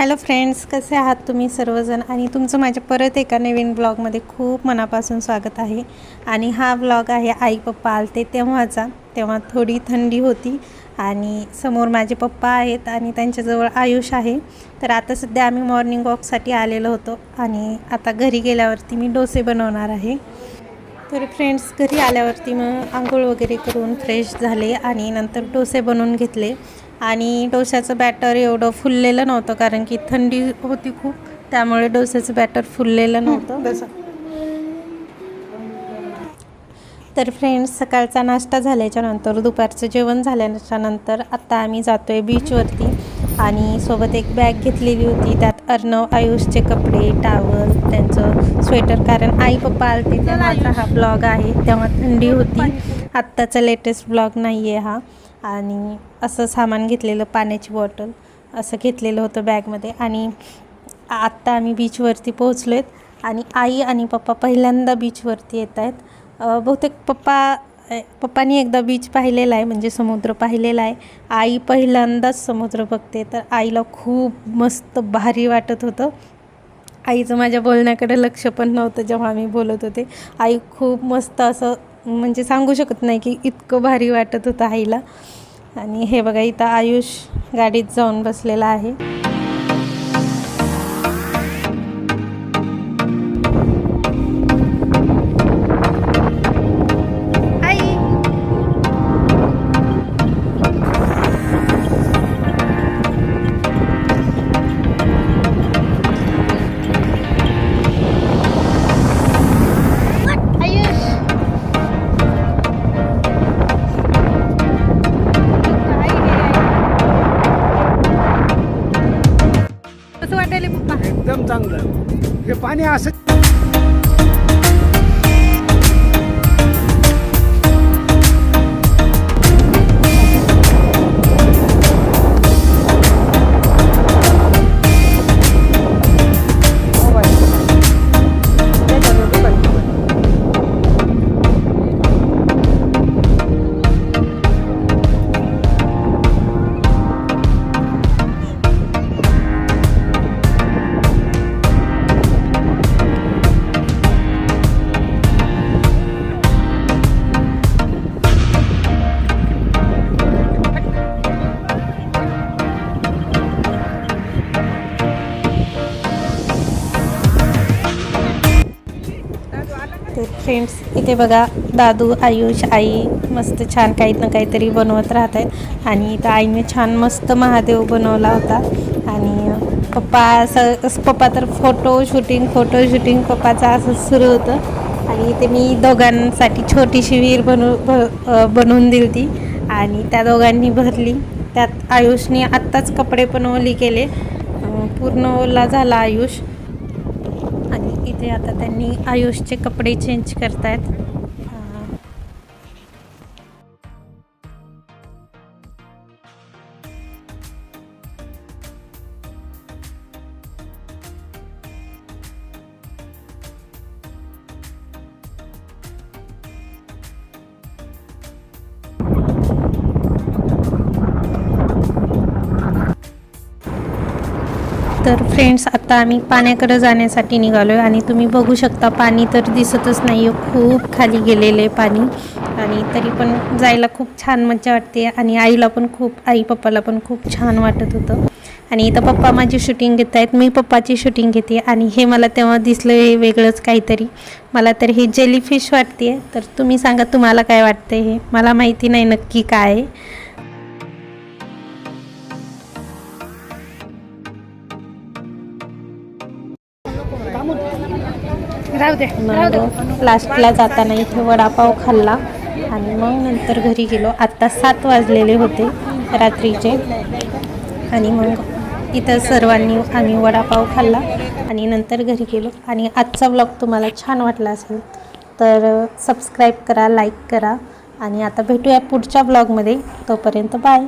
Hello friends कसे आहात तुम्ही सर्वजण? आणि तुमचं माझ्या परत एका नवीन ब्लॉगमध्ये खूप मनापासून स्वागत आहे. आणि हा ब्लॉग आहे आई पप्पा आलते तेव्हाचा तेव्हा थोडी थंडी होती आणि समोर माझे पप्पा आहेत आणि त्यांच्याजवळ आयुष आहे. तर आता सध्या आम्ही मॉर्निंग वॉकसाठी आलेलो होतो आणि आता घरी गेल्यावरती मी डोसे बनवणार आहे. तर फ्रेंड्स घरी आल्यावरती मग आंघोळ वगैरे करून फ्रेश झाले आणि नंतर डोसे बनवून घेतले. आणि डोश्याचं बॅटर एवढं फुललेलं नव्हतं कारण की थंडी होती खूप त्यामुळे डोस्याचं बॅटर फुललेलं नव्हतं. तर फ्रेंड्स सकाळचा नाश्ता झाल्याच्यानंतर दुपारचं जेवण झाल्याच्यानंतर आत्ता आम्ही जातो आहे बीचवरती आणि सोबत एक बॅग घेतलेली होती त्यात अर्णव आयुषचे कपडे टावल त्यांचं स्वेटर कारण आई पप्पा आलते तेव्हाचा हा ब्लॉग आहे तेव्हा थंडी होती. आत्ताचा लेटेस्ट ब्लॉग नाही आहे हा. आणि असं सामान घेतलेलं पाण्याची बॉटल असं घेतलेलं होतं बॅगमध्ये. आणि आत्ता आम्ही बीचवरती पोहोचलो आहेत आणि आई आणि पप्पा पहिल्यांदा बीचवरती येत आहेत. बहुतेक पप्पा पप्पानी एकदा बीच पाहिलेला आहे म्हणजे समुद्र पाहिलेला आहे. आई पहिल्यांदाच समुद्र बघते. तर आईला खूप मस्त भारी वाटत होतं. आईचं माझ्या बोलण्याकडे लक्ष पण नव्हतं जेव्हा मी बोलत होते. आई खूप मस्त असं म्हणजे सांगू शकत नाही की इतकं भारी वाटत होतं आईला. आणि हे बघा इथं आयुष गाडीत जाऊन बसलेला आहे. आणि असं तर फ्रेंड्स इथे बघा दादू आयुष आई मस्त छान काही ना काहीतरी बनवत राहत आहेत. आणि इथं आईने छान मस्त महादेव बनवला होता. आणि पप्पा असं पप्पा तर फोटो शूटिंग फोटो शूटिंग पप्पाचं असं सुरू होतं. आणि इथे मी दोघांसाठी छोटीशी विहीर बनवू बनवून दिली होती आणि त्या दोघांनी भरली. त्यात आयुषने आत्ताच कपडे पण ओली केले. पूर्ण ओला झाला आयुष. इथे आता त्यांनी आयुषचे कपडे चेंज करतायत. तर फ्रेंड्स आता आम्ही पाण्याकडे जाण्यासाठी निघालो आहे आणि तुम्ही बघू शकता पाणी तर दिसतच नाही आहे खूप खाली गेलेलं आहे पाणी. आणि तरी पण जायला खूप छान मजा वाटते आणि आईला पण खूप आई पप्पाला पण खूप छान वाटत होतं. आणि इथं पप्पा माझी शूटिंग घेत आहेत मी पप्पाची शूटिंग घेते आणि हे मला तेव्हा दिसलं हे वेगळंच काहीतरी. मला तर हे जेलीफिश वाटते तर तुम्ही सांगा तुम्हाला काय वाटतं हे? मला माहिती नाही नक्की काय मग लास्टला जाताना इथे वडापाव खाल्ला आणि मग नंतर घरी गेलो. आत्ता सात वाजलेले होते रात्रीचे. आणि मग इथं सर्वांनी आम्ही वडापाव खाल्ला आणि नंतर घरी गेलो. आणि आजचा ब्लॉग तुम्हाला छान वाटला असेल तर सबस्क्राईब करा लाईक करा. आणि आता भेटूया पुढच्या ब्लॉगमध्ये तोपर्यंत बाय